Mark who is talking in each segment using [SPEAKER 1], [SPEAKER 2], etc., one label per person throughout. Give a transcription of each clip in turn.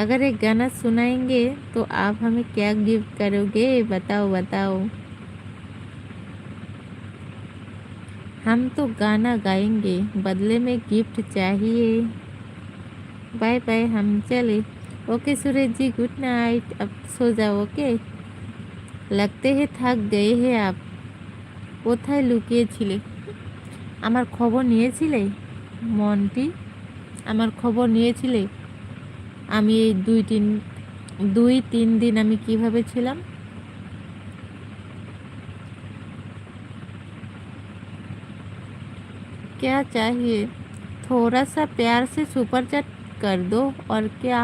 [SPEAKER 1] अगर एक गाना सुनाएंगे तो आप हमें क्या गिफ्ट करोगे बताओ बताओ हम तो गाना गाएंगे बदले में गिफ्ट चाहिए बाय बाय हम चले okay Suraj ji good night अब सो जाओ ओके लगते हैं थक गए हैं आप কোথায় লুকিয়েছিলে আমার খবর নিয়েছিলে মনটি আমার খবর নিয়েছিলে আমি এই দুই তিন দুই তিন দিন আমি কিভাবে ছিলাম क्या चाहिए थोड़ा सा प्यार से सुपर चैट कर दो और क्या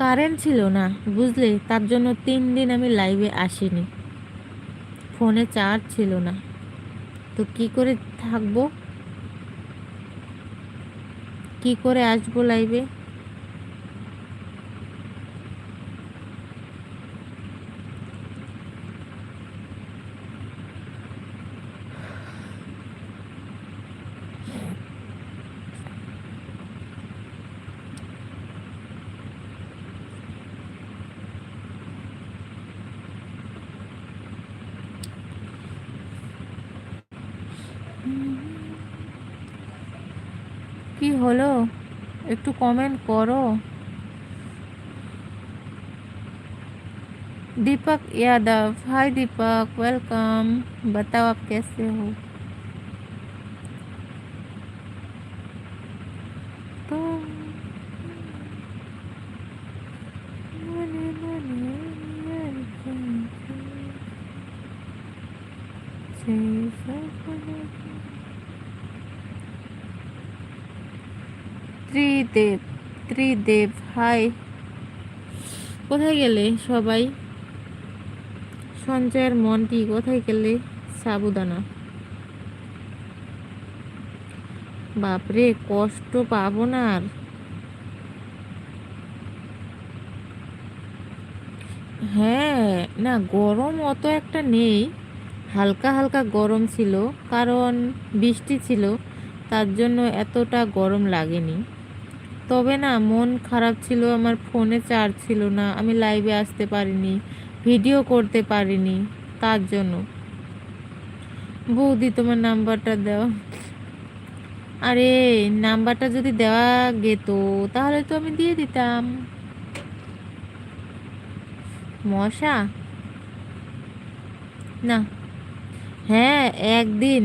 [SPEAKER 1] কারেন্ট ছিল না বুঝলে তার জন্য তিন দিন আমি লাইভে আসিনি ফোনে চার্জ ছিল না তো কি করে থাকব? কি করে আসব লাইভে কি হলো একটু কমেন্ট করো दीपक यादव हाय दीपक वेलकम बताओ आप कैसे हो ত্রিদেব ত্রিদেব হাই কোথায় গেলে সবাই? সঞ্চয়ের মনটি কোথায় গেলে সাবুদানা? বাপরে, কষ্ট পাবো না আর। হ্যাঁ না, গরম অত একটা নেই। হালকা হালকা গরম ছিল, কারণ বৃষ্টি ছিল, তার জন্য এতটা গরম লাগেনি। তবে না, মন খারাপ ছিল, আমার ফোনে চার্জ ছিল না, আমি লাইভে আসতে পারিনি, ভিডিও করতে পারিনি, তার জন্য। বৌদি, তোমার নাম্বারটা দাও। আরে, নাম্বারটা যদি দেওয়া গেত, তাহলে তো আমি দিয়ে দিতাম। মশা? না। হ্যাঁ একদিন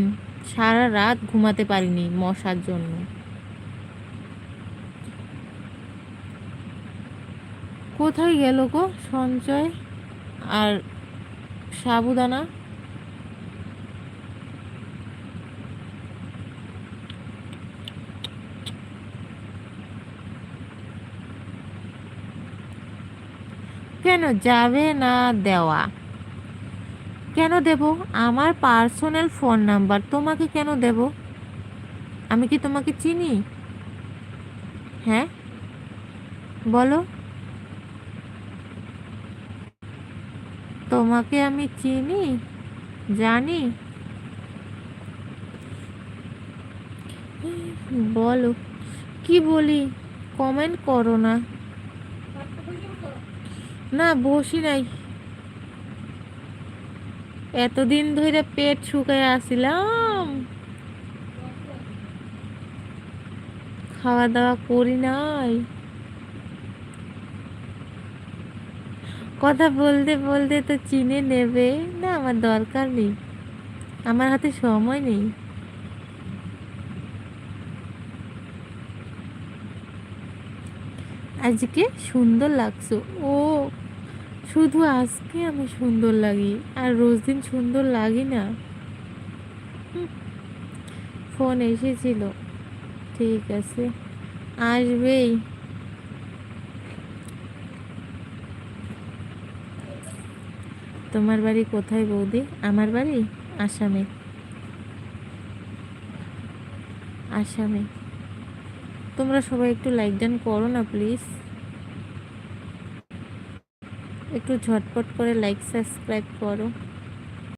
[SPEAKER 1] সারা রাত ঘুমাতে পারিনি মশার জন্য। কোথায় গেল গো? সঞ্চয় আর সাবুদানা? কেন যাবে না দেওয়া? কেন দেব? আমার পার্সোনাল ফোন নাম্বার তোমাকে কেন দেব? আমি কি তোমাকে চিনি? হ্যাঁ? বলো। তোমাকে আমি চিনি, জানি। বলো, কি বলি? কমেন্ট করো না। না, বসি নাই। এতদিন ধরে পেট শুকায় আসিলাম। খাওয়া দাওয়া করি নাই। কথা বলতে বলতে তো চিনে নেবে। না, আমার দরকার নেই। আমার হাতে সময় নেই। আজকে সুন্দর লাগছো। ও, শুধু আজকে আমি সুন্দর লাগি, আর রোজ দিন সুন্দর লাগি না। ফোন এসেছিল। ঠিক আছে, আসবেই। তোমার বাড়ি কোথায় বৌদি? আমার বাড়ি? আসামে। আসামে। তোমরা সবাই একটু লাইক ডান করো না, প্লিজ। একটু ঝটপট করে লাইক, সাবস্ক্রাইব করো।